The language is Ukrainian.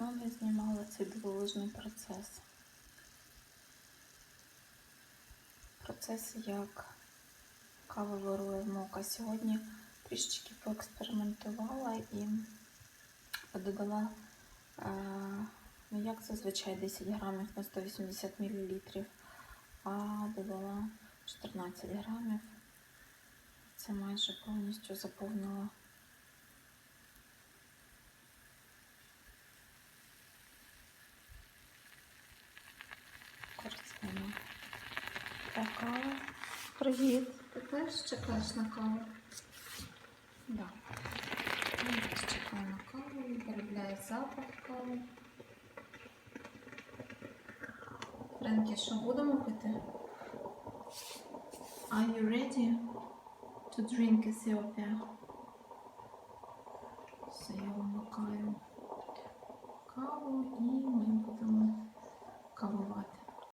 я знімала цей дивовижний процес. Процес, як кава вирує мока. Сьогодні трішечки поекспериментувала і додала, е, ну як зазвичай, 10 грамів на 180 мл, а додала 14 грамів. Це майже повністю заповнила корзину. Така. Привіт. Теж чекаєш на каву? Да. Чекаю на каву, перебляє запах кави. Френкі, що будемо пити? Are you ready to drink Ethiopia? Все, я вмикаю каву і.